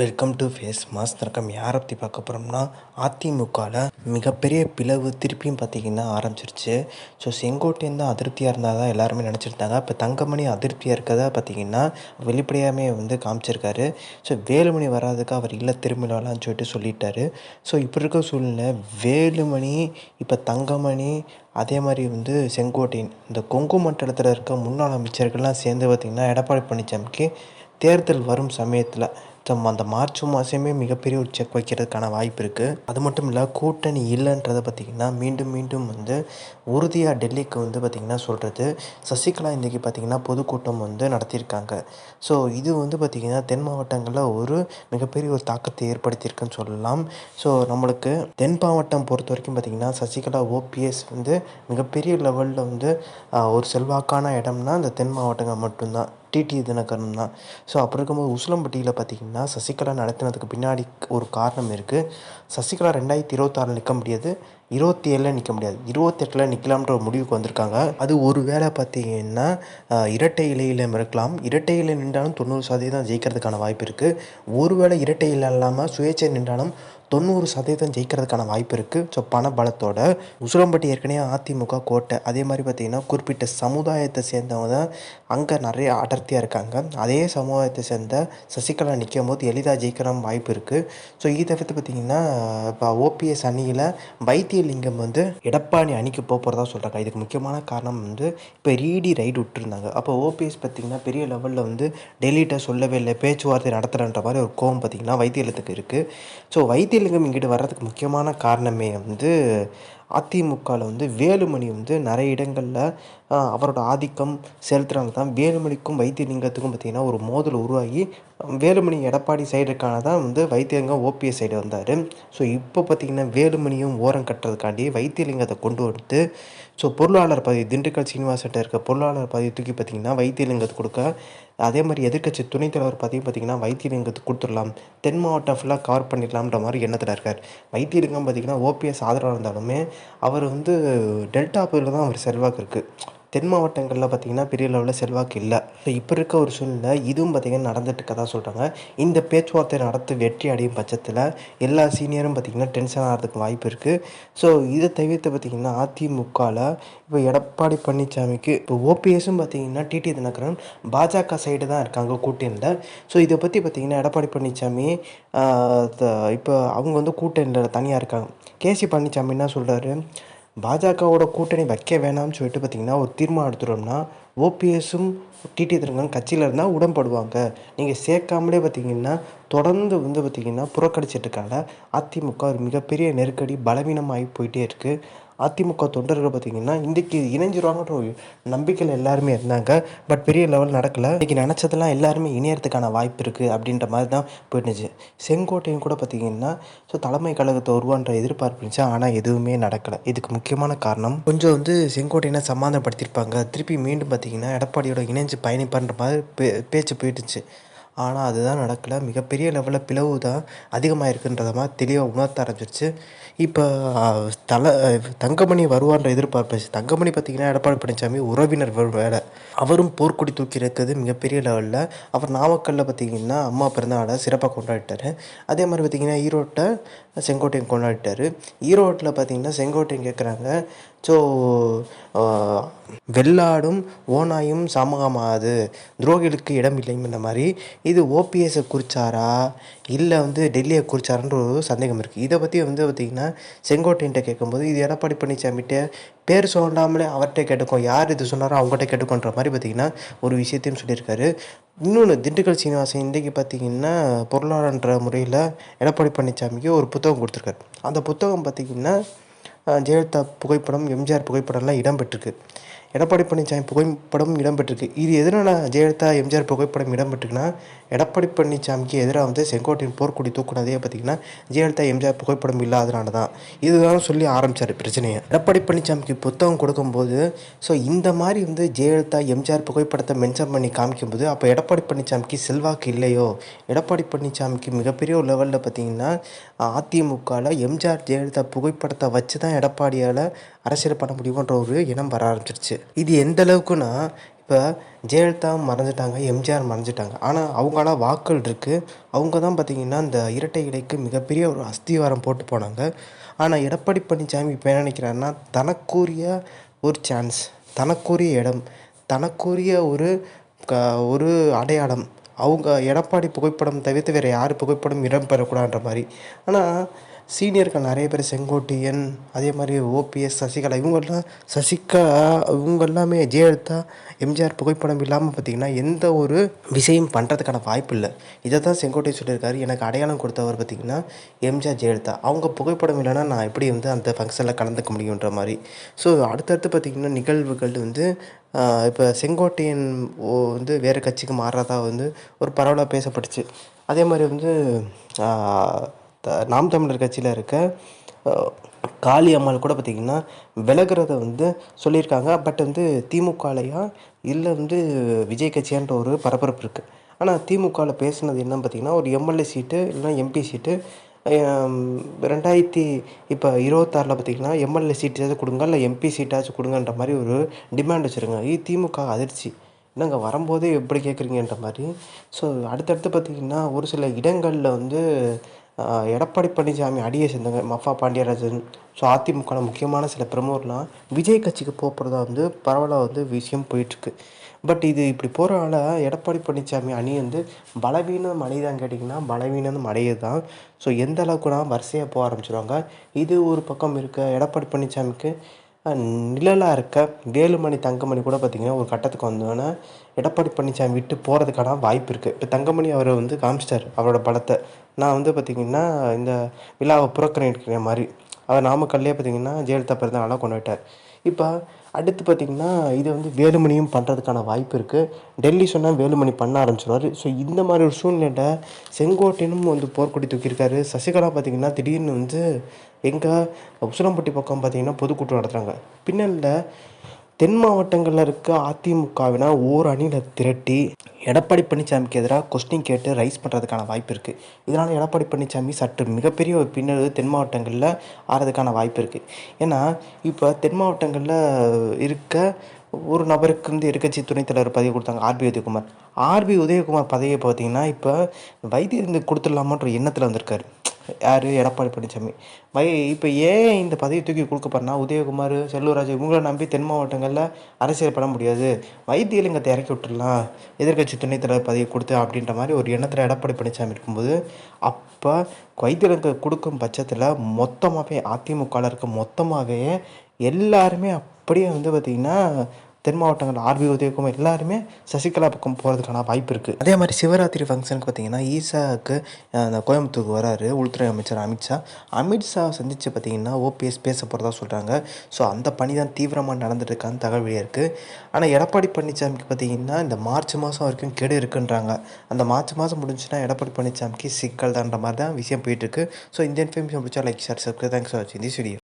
Welcome to face mass தரக்கம் யாரை பற்றி பார்க்க போகிறோம்னா அதிமுகவில் மிகப்பெரிய பிளவு திருப்பியும் பார்த்தீங்கன்னா ஆரம்பிச்சிருச்சு. ஸோ செங்கோட்டையன் தான் அதிருப்தியாக இருந்தால் தான் எல்லாருமே நினச்சிருந்தாங்க. இப்போ தங்கமணி அதிருப்தியாக இருக்கதா பார்த்தீங்கன்னா வெளிப்படையாமே வந்து காமிச்சிருக்காரு. ஸோ வேலுமணி வராதுக்கு அவர் இல்லை திரும்பிடலாம்னு சொல்லிட்டு சொல்லிட்டாரு. ஸோ இப்படி இருக்க சூழ்நிலை வேலுமணி இப்போ தங்கமணி அதே மாதிரி வந்து செங்கோட்டையன் இந்த கொங்கு மண்டலத்தில் இருக்க முன்னாள் அமைச்சர்கள்லாம் சேர்ந்து பார்த்திங்கன்னா எடப்பாடி பழனிசாமிக்கு தேர்தல் வரும் சமயத்தில் தம் அந்த மார்ச் மாதமே மிகப்பெரிய ஒரு செக் வைக்கிறதுக்கான வாய்ப்பு இருக்குது அது மட்டும் இல்லை கூட்டணி இல்லைன்றதை பார்த்திங்கன்னா மீண்டும் மீண்டும் வந்து உறுதியாக டெல்லிக்கு வந்து பார்த்திங்கன்னா சொல்கிறது சசிகலா இன்றைக்கி பார்த்திங்கன்னா பொதுக்கூட்டம் வந்து நடத்தியிருக்காங்க. ஸோ இது வந்து பார்த்திங்கன்னா தென் மாவட்டங்களில் ஒரு மிகப்பெரிய ஒரு தாக்கத்தை ஏற்படுத்தியிருக்குன்னு சொல்லலாம். ஸோ நம்மளுக்கு தென் மாவட்டம் பொறுத்த வரைக்கும் பார்த்திங்கன்னா சசிகலா ஓபிஎஸ் வந்து மிகப்பெரிய லெவலில் வந்து ஒரு செல்வாக்கான இடம்னா இந்த தென் மாவட்டங்கள் மட்டும்தான். டிடி தினகரன் தான். ஸோ அப்புறம் இருக்கும்போது உசிலம்பட்டியில் பார்த்தீங்கன்னா சசிகலா நடத்தினதுக்கு பின்னாடி ஒரு காரணம் இருக்குது சசிகலா ரெண்டாயிரத்தி இருபத்தாறில் நிற்க முடியாது. இருபத்தி ஏழில் நிற்க முடியாது. இருபத்தெட்டில் நிற்கலாம்ன்ற ஒரு முடிவுக்கு வந்திருக்காங்க. அது ஒரு வேளை பார்த்தீங்கன்னா இரட்டை இலையில் இருக்கலாம் இரட்டை இலை நின்றாலும் தொண்ணூறு சதவீதம் ஜெயிக்கிறதுக்கான வாய்ப்பு இருக்குது ஒருவேளை இரட்டை இலை இல்லாமல் சுயேட்சை நின்றாலும் தொண்ணூறு சதவீதம் ஜெயிக்கிறதுக்கான வாய்ப்பு இருக்குது ஸோ பண பலத்தோட உசிலம்பட்டி ஏற்கனவே அதிமுக கோட்டை அதே மாதிரி பார்த்திங்கன்னா குறிப்பிட்ட சமுதாயத்தை சேர்ந்தவங்க தான் அங்கே நிறைய அடர்த்தியாக இருக்காங்க. அதே சமூகத்தை சேர்ந்த சசிகலா நிற்கும் போது எளிதாக ஜெயிக்கிற வாய்ப்பு இருக்குது ஸோ இதை பற்றி பார்த்திங்கன்னா இப்போ ஓபிஎஸ் அணியில் வைத்தியலிங்கம் வந்து எடப்பாடி அணிக்கு போக போகிறதா சொல்கிறாங்க இதுக்கு முக்கியமான காரணம் வந்து இப்போ ரீடி ரைடு விட்டுருந்தாங்க. அப்போ ஓபிஎஸ் பார்த்திங்கன்னா பெரிய லெவலில் வந்து டெல்லிகிட்ட சொல்லவே இல்லை. பேச்சுவார்த்தை நடத்துகிறன்ற மாதிரி ஒரு கோவம் பார்த்திங்கன்னா வைத்தியலிங்கத்துக்கு இருக்குது ஸோ வைத்தியலிங்கம் இங்கிட்டு வர்றதுக்கு முக்கியமான காரணமே வந்து அதிமுகவில் வந்து வேலுமணி வந்து நிறைய இடங்களில் அவரோட ஆதிக்கம் செலுத்துறதுனால தான் வேலுமணிக்கும் வைத்தியலிங்கத்துக்கும் பார்த்திங்கன்னா ஒரு மோதல் உருவாகி வேலுமணி எடப்பாடி சைடுக்கான தான் வந்து வைத்தியலிங்கம் ஓபிஎஸ் சைடு வந்தார். ஸோ இப்போ பார்த்திங்கன்னா வேலுமணியும் ஓரம் கட்டுறதுக்காண்டி வைத்தியலிங்கத்தை கொண்டு வந்து ஸோ பொருளாளர் பதவி திண்டுக்கல் சீனிவாசன்ட்ட இருக்க பொருளாளர் பதவி தூக்கி பார்த்திங்கன்னா வைத்தியலிங்கத்துக்கு கொடுக்க அதே மாதிரி எதிர்க்கட்சி துணைத் தலைவர் பதவி பார்த்திங்கன்னா வைத்தியலிங்கத்துக்கு கொடுத்துடலாம். தென் மாவட்டம் ஃபுல்லாக கவர் பண்ணிடலாம்ன்ற மாதிரி எண்ணத்தில் இருக்கார். வைத்தியலிங்கம் பார்த்திங்கன்னா ஓபிஎஸ் ஆதரவாக இருந்தாலுமே அவர் வந்து டெல்டா பகுதியில் தான் அவர் செல்வாக்கு இருக்குது தென் மாவட்டங்களில் பார்த்திங்கன்னா பெரிய லெவலில் செல்வாக்கு இல்லை. ஸோ இப்போ இருக்க ஒரு சூழ்நிலை இதுவும் பார்த்திங்கன்னா நடந்துட்டு தான் சொல்கிறாங்க இந்த பேச்சுவார்த்தை நடத்தி வெற்றி அடையும் பட்சத்தில் எல்லா சீனியரும் பார்த்திங்கன்னா டென்ஷன் ஆகிறதுக்கு வாய்ப்பு இருக்குது ஸோ இதை தவிர்த்து பார்த்திங்கன்னா அதிமுகவில் இப்போ எடப்பாடி பழனிசாமிக்கு இப்போ ஓபிஎஸும் பார்த்திங்கன்னா டிடி தினகரன் பாஜக சைடு தான் இருக்காங்க கூட்டணியில். ஸோ இதை பற்றி பார்த்திங்கன்னா எடப்பாடி பழனிசாமி த- இப்போ அவங்க வந்து கூட்டணியில் தனியாக இருக்காங்க. கேசி பழனிசாமி என்ன சொல்கிறாரு பாஜகவோட கூட்டணி வைக்க வேணாம்னு சொல்லிட்டு பார்த்தீங்கன்னா ஒரு தீர்மானம் எடுத்துட்டோம்னா ஓபிஎஸும் டிடி தினகரன் கட்சியில் இருந்தால் உடன்படுவாங்க நீங்கள் சேர்க்காமலே பார்த்தீங்கன்னா தொடர்ந்து வந்து பார்த்திங்கன்னா புறக்கணிச்சிட்டு இருக்காங்க. அதிமுக ஒரு மிகப்பெரிய நெருக்கடி பலவீனமாகி போயிட்டே இருக்குது அதிமுக தொண்டர்கள் பார்த்திங்கன்னா இன்றைக்கி இணைஞ்சிருவாங்கன்ற ஒரு நம்பிக்கையில் எல்லாருமே இருந்தாங்க. பட் பெரிய லெவல் நடக்கலை. இன்றைக்கி நினச்சதெல்லாம் எல்லாருமே இணையறதுக்கான வாய்ப்பு இருக்குது அப்படின்ற மாதிரி தான் போயிட்டுச்சு. செங்கோட்டையும் கூட பார்த்திங்கன்னா ஸோ தலைமை கழகத்தை உருவான்ற எதிர்பார்ப்பு இருந்துச்சு. ஆனால் எதுவுமே நடக்கலை. இதுக்கு முக்கியமான காரணம் கொஞ்சம் வந்து செங்கோட்டையனை சமாதானப்படுத்தியிருப்பாங்க. திருப்பி மீண்டும் பார்த்திங்கன்னா எடப்பாடியோட இணைஞ்சு பயணிப்பான்ற மாதிரி பே பேச்சு போயிட்டுச்சு. ஆனால் அதுதான் நடக்கலை. மிகப்பெரிய லெவலில் பிளவு தான் அதிகமாக இருக்குன்றத மாதிரி தெளிவாக உணர்த்த ஆரம்பிச்சிருச்சு. இப்போ தலை தங்கமணி வருவான்ற எதிர்பார்ப்பு. தங்கமணி பார்த்திங்கன்னா எடப்பாடி பழனிசாமி உறவினர் வேலை. அவரும் போர்க்கொடி தூக்கி இருக்கிறது மிகப்பெரிய லெவலில் அவர் நாமக்கல்லில் பார்த்திங்கன்னா அம்மா பிறந்தநாளை சிறப்பாக கொண்டாடிட்டார். அதே மாதிரி பார்த்திங்கன்னா ஈரோட்டை செங்கோட்டையன் கொண்டாடிட்டார். ஈரோட்டில் பார்த்திங்கன்னா செங்கோட்டையன் கேட்குறாங்க ஸோ வெள்ளாடும் ஓநாயும் சமூகமாகாது. துரோகிகளுக்கு இடம் இல்லைங்கிற மாதிரி இது ஓபிஎஸ்ஸை குறிச்சாரா? இல்லை வந்து டெல்லியை குறிச்சாரான்ற ஒரு சந்தேகம் இருக்குது இதை பற்றி வந்து பார்த்திங்கன்னா செங்கோட்டையன்ட்ட கேட்கும்போது இது எடப்பாடி பழனிசாமிகிட்ட பேர் சொல்லாமலே அவர்கிட்ட கேட்டுக்கோம் யார் இது சொன்னாரோ அவங்ககிட்ட கேட்டுக்கோன்ற மாதிரி பார்த்திங்கன்னா ஒரு விஷயத்தையும் சொல்லியிருக்காரு. இன்னொன்று திண்டுக்கல் சீனிவாசன் இன்றைக்கி பார்த்திங்கன்னா பொருளாளர்ன்ற முறையில் எடப்பாடி பழனிசாமிக்கு ஒரு புத்தகம் கொடுத்துருக்காரு. அந்த புத்தகம் பார்த்திங்கன்னா ஜெயலலிதா புகைப்படம் எம்ஜிஆர் புகைப்படம்லாம் இடம்பெற்றிருக்கு எடப்பாடி பழனிசாமி புகைப்படம் இடம்பெற்றிருக்கு. இது எதனால் ஜெயலலிதா எம்ஜிஆர் புகைப்படம் இடம்பெற்றிருக்குன்னா எடப்பாடி பழனிசாமிக்கு எதிராக வந்து செங்கோட்டையின் போர்க்குடி தூக்குனதே பார்த்திங்கன்னா ஜெயலலிதா எம்ஜிஆர் புகைப்படம் இல்லாதனால தான். இதுதான் சொல்லி ஆரம்பித்தார் பிரச்சனையை. எடப்பாடி பழனிசாமிக்கு புத்தகம் கொடுக்கும்போது ஸோ இந்த மாதிரி வந்து ஜெயலலிதா எம்ஜிஆர் புகைப்படத்தை மென்ஷன் பண்ணி காமிக்கும்போது அப்போ எடப்பாடி பழனிசாமிக்கு செல்வாக்கு இல்லையோ? எடப்பாடி பழனிசாமிக்கு மிகப்பெரிய லெவலில் பார்த்தீங்கன்னா அதிமுகவில் எம்ஜிஆர் ஜெயலலிதா புகைப்படத்தை வச்சு தான் எடப்பாடியால் அரசியல் பண்ண முடியுன்ற ஒரு இனம் வர ஆரம்பிச்சிருச்சு. இது எந்த அளவுக்குன்னா இப்போ ஜெயலலிதா மறைஞ்சிட்டாங்க எம்ஜிஆர் மறைஞ்சிட்டாங்க. ஆனால் அவங்களாம் வாக்கள் இருக்குது அவங்க தான் பார்த்திங்கன்னா இந்த இரட்டை இலைக்கு மிகப்பெரிய ஒரு அஸ்திவாரம் போட்டு போனாங்க. ஆனால் எடப்பாடி பழனிசாமி இப்போ என்ன நினைக்கிறாருன்னா தனக்குரிய ஒரு சான்ஸ் தனக்குரிய இடம் தனக்குரிய ஒரு க ஒரு அடையாளம். அவங்க எடப்பாடி புகைப்படம் தவிர்த்து வேறு யார் புகைப்படம் இடம் பெறக்கூடாதுன்ற மாதிரி. ஆனால் சீனியர்கள் நிறைய பேர் செங்கோட்டையன் அதே மாதிரி ஓபிஎஸ் சசிகலா இவங்கெல்லாம் சசிகா இவங்க எல்லாமே ஜெயலலிதா எம்ஜிஆர் புகைப்படம் இல்லாமல் பார்த்திங்கன்னா எந்த ஒரு விஷயம் பண்ணுறதுக்கான வாய்ப்பு இல்லை. இதை தான் செங்கோட்டையன் சொல்லியிருக்காரு. எனக்கு அடையாளம் கொடுத்தவர் பார்த்திங்கன்னா எம்ஜிஆர் ஜெயலலிதா. அவங்க புகைப்படம் இல்லைன்னா நான் எப்படி வந்து அந்த ஃபங்க்ஷனில் கலந்துக்க முடியுன்ற மாதிரி. ஸோ அடுத்தடுத்து பார்த்திங்கன்னா நிகழ்வுகள் வந்து இப்போ செங்கோட்டையன் ஓ வந்து வேறு கட்சிக்கு மாறுறதா வந்து ஒரு பரவலாக பேசப்பட்டுச்சு. அதே மாதிரி வந்து நாம் தமிழர் கட்சியில் இருக்க காளி அம்மாள் கூட பார்த்திங்கன்னா விலகிறத வந்து சொல்லியிருக்காங்க. பட் வந்து திமுகலையா இல்லை வந்து விஜய் கட்சியான்ற ஒரு பரபரப்பு இருக்குது ஆனால் திமுகவில் பேசுனது என்னன்னு பார்த்திங்கன்னா ஒரு எம்எல்ஏ சீட்டு இல்லைனா எம்பி சீட்டு ரெண்டாயிரத்தி இப்போ இருபத்தாறில் பார்த்திங்கன்னா எம்எல்ஏ சீட்டாச்சும் கொடுங்க இல்லை எம்பி சீட்டாச்சும் கொடுங்கன்ற மாதிரி ஒரு டிமாண்ட் வச்சுருங்க இது திமுக அதிர்ச்சி. என்னங்க வரும்போதே எப்படி கேட்குறீங்கன்ற மாதிரி. ஸோ அடுத்தடுத்து பார்த்திங்கன்னா ஒரு சில இடங்களில் வந்து எடப்பாடி பழனிசாமி அடியை சேர்ந்தவங்க மஃபா பாண்டியராஜன். ஸோ அதிமுக முக்கியமான சில பிரமுகர்லாம் விஜய் கட்சிக்கு போகிறதா வந்து பரவலாக வந்து விஷயம் போயிட்டுருக்கு. பட் இது இப்படி போகிறனால எடப்பாடி பழனிசாமி அணி வந்து பலவீனம் அடையுதான்னு கேட்டிங்கன்னா பலவீனம் அடையுது தான் ஸோ எந்த அளவுக்குனா வரிசையாக போக ஆரம்பிச்சிருவாங்க? இது ஒரு பக்கம் இருக்க எடப்பாடி பழனிசாமிக்கு நிழலாக இருக்க வேலுமணி தங்கமணி கூட பார்த்திங்கன்னா ஒரு கட்டத்துக்கு வந்தோடனே எடப்பாடி பழனிசாமி விட்டு போகிறதுக்கான வாய்ப்பு இருக்குது இப்போ தங்கமணி அவரை வந்து காமிச்சிட்டார் அவரோட பலத்தை. நான் வந்து பார்த்திங்கன்னா இந்த விழாவை புறக்கணிக்கிற மாதிரி அவர் நாமக்கல்லே பார்த்திங்கன்னா ஜெயலலிதா பிறந்த நாளாக கொண்டாட்டார் இப்போ அடுத்து பார்த்திங்கன்னா இது வந்து வேலுமணியும் பண்ணுறதுக்கான வாய்ப்பு இருக்குது டெல்லி சொன்னால் வேலுமணி பண்ண ஆரம்பிச்சிடுவார் ஸோ இந்த மாதிரி ஒரு சூழ்நிலை செங்கோட்டையனும் வந்து போர்க்கொடி தூக்கியிருக்காரு. சசிகலா பார்த்திங்கன்னா திடீர்னு வந்து எங்கள் உசிலம்பட்டி பக்கம் பார்த்திங்கன்னா பொதுக்கூட்டம் நடத்துகிறாங்க பின்னணியில் தென் மாவட்டங்களில் இருக்க அதிமுகவினா ஓர் அணியில் திரட்டி எடப்பாடி பழனிசாமிக்கு எதிராக கொஸ்டின் கேட்டு ரைஸ் பண்ணுறதுக்கான வாய்ப்பு இருக்குது இதனால் எடப்பாடி பழனிசாமி சற்று மிகப்பெரிய ஒரு பின்னடைவு தென் மாவட்டங்களில் ஆறதுக்கான வாய்ப்பு இருக்குது ஏன்னா இப்போ தென் மாவட்டங்களில் இருக்க ஒரு நபருக்கு வந்து எதிர்கட்சி துணைத் தலைவர் பதவி கொடுத்தாங்க ஆர்பி உதயகுமார். ஆர்பி உதயகுமார் பதவியை பார்த்தீங்கன்னா இப்போ வைத்தியருந்து கொடுத்துடலாமான்ற எண்ணத்தில் வந்திருக்காரு. யார்? எடப்பாடி பழனிசாமி வை இப்போ ஏன் இந்த பதவி தூக்கி கொடுக்க உதயகுமார் செல்லூராஜ் இவங்களை நம்பி தென் மாவட்டங்களில் அரசியல் பண்ண முடியாது. வைத்தியலிங்கத்தை இறக்கி விட்டுடலாம் எதிர்கட்சி துணைத் தலைவர் பதவி கொடுத்து அப்படின்ற மாதிரி ஒரு எண்ணத்தில் எடப்பாடி பழனிசாமி இருக்கும்போது அப்போ வைத்தியலிங்க கொடுக்கும் பட்சத்தில் மொத்தமாகவே அதிமுகவில் இருக்க மொத்தமாகவே எல்லாருமே அப்படியே வந்து பார்த்திங்கன்னா தென் மாவட்டங்கள் ஆர்பி உதயகுமார் எல்லாருமே சசிகலா பக்கம் போகிறதுக்கான வாய்ப்பு இருக்குது அதே மாதிரி சிவராத்திரி ஃபங்க்ஷனுக்கு பார்த்தீங்கன்னா ஈசாவுக்கு அந்த கோயம்புத்தூருக்கு வராரு உள்துறை அமைச்சர் அமித்ஷா அமித்ஷா சந்தித்து பார்த்தீங்கன்னா ஓபிஎஸ் பேச போகிறதா சொல்கிறாங்க ஸோ அந்த பணி தான் தீவிரமாக நடந்துட்டுருக்கான்னு தகவல் இருக்குது ஆனால் எடப்பாடி பழனிசாமிக்கு பார்த்தீங்கன்னா இந்த மார்ச் மாதம் வரைக்கும் கெடு இருக்குன்றாங்க. அந்த மார்ச் மாதம் முடிஞ்சுன்னா எடப்பாடி பழனிசாமிக்கு சிக்கல் தான்ற மாதிரி தான் விஷயம் போயிட்டுருக்கு. ஸோ இந்த இன்ஃபர்மேஷன் பிடிச்சா like share subscribe thanks for வாட்சிங் திஸ் வீடியோ